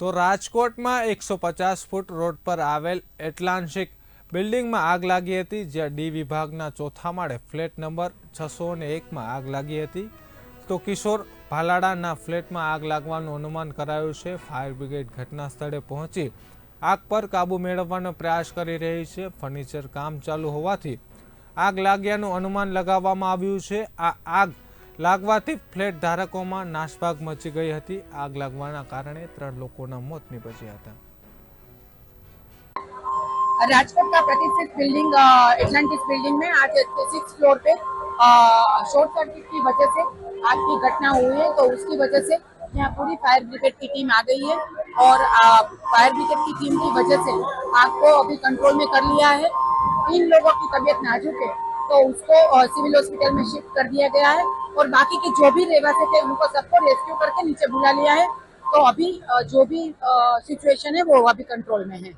તો રાજકોટમાં એકસો પચાસ ફૂટ રોડ પર આવેલ એટલાન્ટિક બિલ્ડિંગમાં આગ લાગી હતી, જ્યાં ડી વિભાગના ચોથા માળે ફ્લેટ નંબર છસો ને એકમાં આગ લાગી હતી. તો કિશોર ભાલાડાના ફ્લેટમાં આગ લાગવાનું અનુમાન કરાયું છે. ફાયર બ્રિગેડ ઘટના સ્થળે પહોંચી આગ પર કાબુ મેળવવાનો પ્રયાસ કરી રહી છે. ફર્નિચર કામ ચાલુ હોવાથી આગ લાગ્યાનું અનુમાન લગાવવામાં આવ્યું છે. આ આગ લાગવાથી ફ્લેટ ધારકોમાં નાસભાગ મચી ગઈ હતી આગ લાગવાના કારણે ત્રણ લોકોના મોત નીપજ્યા હતા राजकोट का प्रतिष्ठित बिल्डिंग एटलांटिस बिल्डिंग में आज सिक्स फ्लोर पे शॉर्ट सर्किट की वजह से आग की घटना हुई है तो उसकी वजह से यहाँ पूरी फायर ब्रिगेड की टीम आ गई है और फायर ब्रिगेड की टीम की वजह से आग को अभी कंट्रोल में कर लिया है तीन लोगों की तबीयत नाजुक है तो उसको अ, सिविल हॉस्पिटल में शिफ्ट कर दिया गया है और बाकी के जो भी रहवासी थे, उनको सबको रेस्क्यू करके नीचे बुला लिया है। तो अभी जो भी सिचुएशन है, वो अभी कंट्रोल में है।